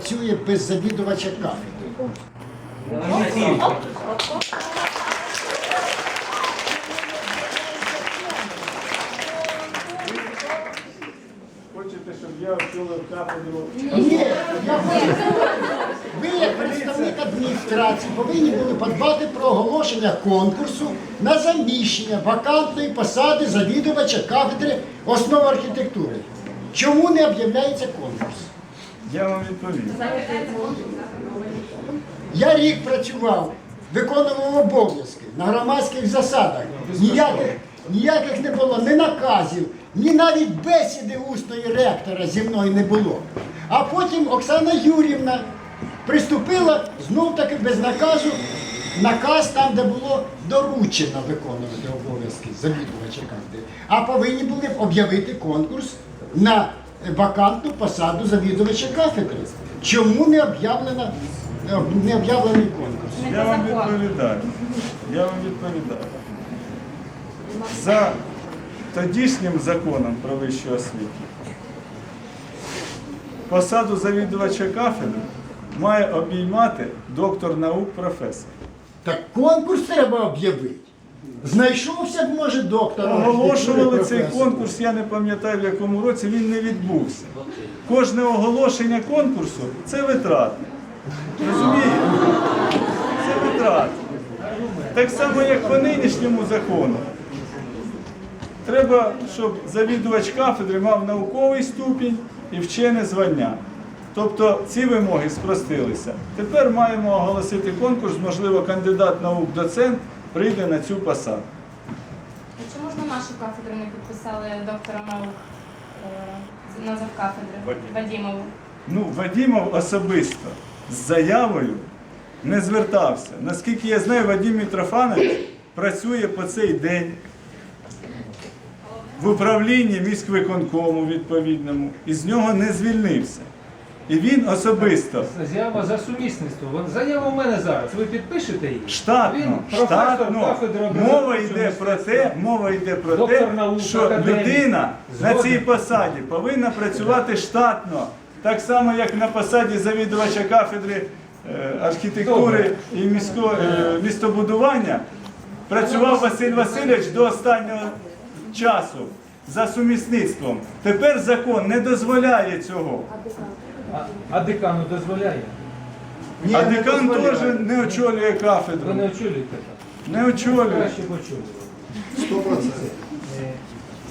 працює без завідувача кафедри. Хочете, щоб я очолив кафедру? Ні, я хочу. Ви, як представник адміністрації, повинні були подбати про оголошення конкурсу на заміщення вакантної посади завідувача кафедри основ архітектури. Чому не об'являється конкурс? Я вам відповім. Я рік працював, виконував обов'язки на громадських засадах. Ніяких, ніяких не було, ні наказів, ні навіть бесіди усної ректора зі мною не було. А потім Оксана Юрівна приступила знов таки без наказу. Наказ там, де було доручено виконувати обов'язки завідувача кафедри. А повинні були об'явити конкурс на вакантну посаду завідувача кафедри. Чому не об'явлено е, не об'явлений конкурс? Я вам відповідаю. Я вам відповідаю. За тодішнім законом про вищу освіту посаду завідувача кафедри має обіймати доктор наук професор. Так конкурс треба об'явити. Знайшовся б, може, доктор. Оголошували цей конкурс, я не пам'ятаю в якому році, він не відбувся. Кожне оголошення конкурсу це витрати. Розумієте? Це витрати. Так само, як по нинішньому закону. Треба, щоб завідувач кафедри мав науковий ступінь і вчене звання. Тобто ці вимоги спростилися. Тепер маємо оголосити конкурс, можливо, кандидат наук, доцент прийде на цю посаду. А Чи можна нашу кафедру не підписали доктора наук е, на завкафедри Вадімову? Ну, Вадімов особисто з заявою не звертався. Наскільки я знаю, Вадим Мітрофанович працює по цей день в управлінні міськвиконкому відповідному і з нього не звільнився. І він особисто Заява за сумісництво. Заява у мене зараз. Ви підпишете її? штатно, Він штатно мова йде про те, мова йде про Доктор те, наук, що людина на цій посаді повинна працювати штатно, так само, як на посаді завідувача кафедри е, архітектури і місько, е, містобудування. Працював Василь Васильович до останнього часу за сумісництвом. Тепер закон не дозволяє цього. А, а декану дозволяє? Ні, А декан теж не очолює Ви кафедру. не очолюєте так? Не очолює. Краще почули. Е,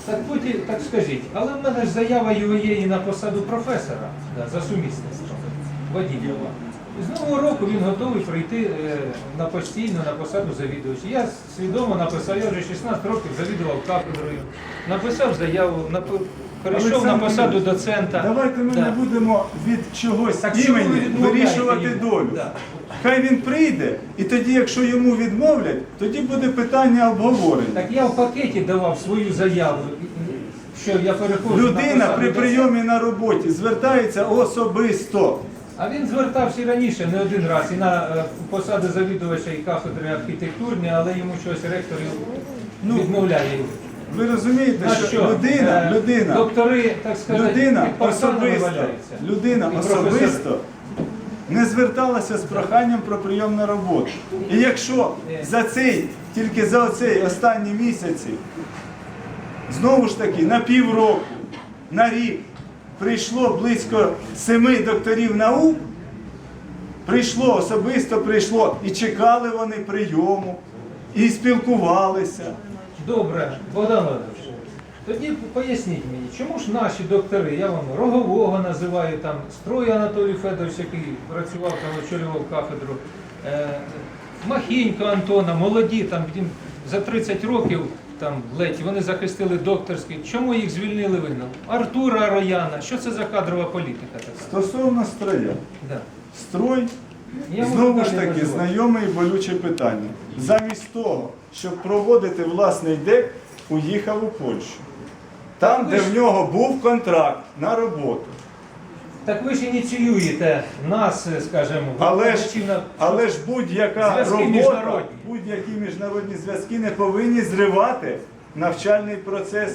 Так потім, так скажіть, але в мене ж заява його є і на посаду професора да, за сумісництвом Вадімова. З нового року він готовий прийти е, на постійно на посаду завідувача. Я свідомо написав, я вже 16 років завідував кафедрою, написав заяву, нап- перейшов на посаду доцента. Давайте ми Да. не будемо від чогось Так імені вирішувати долю. Да. Хай він прийде, і тоді, якщо йому відмовлять, тоді буде питання обговорення. Так я в пакеті давав свою заяву, що я переходжу на Людина посаду при прийомі на роботі звертається особисто. А він звертався і раніше не один раз і на е, посади завідувача і кафедри архітектурні, але йому щось ректор Ну, відмовляє. Ви розумієте, що, що? людина, Е, людина, Доктори, так сказати, людина особисто, людина особисто не зверталася з проханням про прийом на роботу. І якщо за цей, тільки за оцей останні місяці, знову ж таки, на півроку, на рік прийшло близько семи докторів наук, прийшло, особисто прийшло, і чекали вони прийому, і спілкувалися. Добре, Богдан Володимирович, тоді поясніть мені, чому ж наші доктори, я вам Рогового називаю, там Строй Анатолій Федорович, який працював там, очолював кафедру, е, Махінько Антона, молоді, там за 30 років там ледь вони захистили докторський. Чому їх звільнили винно? Артура Рояна, що це за кадрова політика така? Стосовно строя. Да. Строй Я Знову ж таки, знайоме і болюче питання. Замість того, щоб проводити власний ДЕК, уїхав у Польщу. Там, ви де в нього був контракт на роботу. Так ви ж ініціюєте нас, скажімо, Але ж, на- але ж будь-яка робота, будь-які міжнародні зв'язки не повинні зривати навчальний процес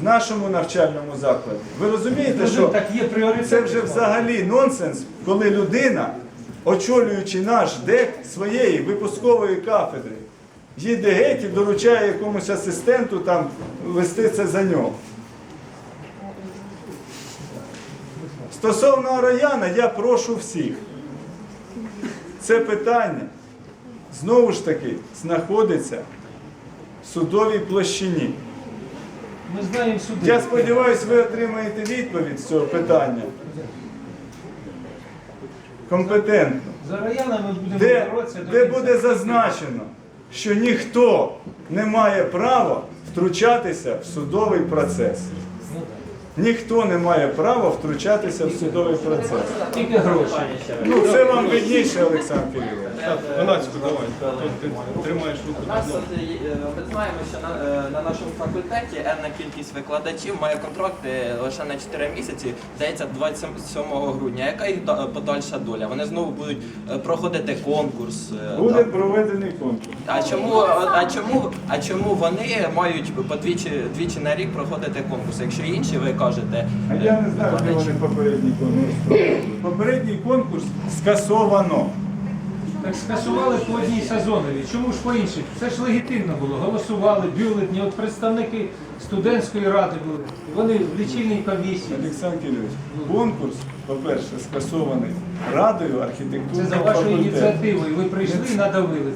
в нашому навчальному закладі. Ви розумієте, що так є це вже взагалі нонсенс, коли людина, очолюючи наш ДЕК своєї випускової кафедри, їде геть і доручає якомусь асистенту там вести це за нього. Стосовно Рояна, я прошу всіх. Це питання знову ж таки знаходиться в судовій площині. Ми знаємо суди. Я сподіваюся, ви отримаєте відповідь з цього питання. Компетентно. За раяна ми будемо Де, боротися до де кінця. буде зазначено, що ніхто не має права втручатися в судовий процес. Так. Ніхто не має права втручатися в судовий процес. Тільки гроші. Ну, це вам видніше, Олександр Кирилович. Донацьку давай. Тут ти тримаєш руку У нас на е, ми знаємо, що на, е, на нашому факультеті енна кількість викладачів має контракти лише на 4 місяці, здається, 27 грудня. Яка їх да- подальша доля? Вони знову будуть е, проходити конкурс. Буде так. проведений конкурс. А чому, а чому, а чому вони мають по двічі, двічі на рік проходити конкурс? Якщо інші ви кажете, А я не знаю, де вони попередній конкурс проводили. Попередній конкурс скасовано. Так скасували по одній сезонові. Чому ж по інших? Це ж легітимно було. Голосували, бюлетні, от представники студентської ради були. Вони в лічильній комісії. Олександр Кирилович, конкурс, по-перше, скасований Радою Це архітектурного за вашою факультету. ініціативою. Ви прийшли і надавили.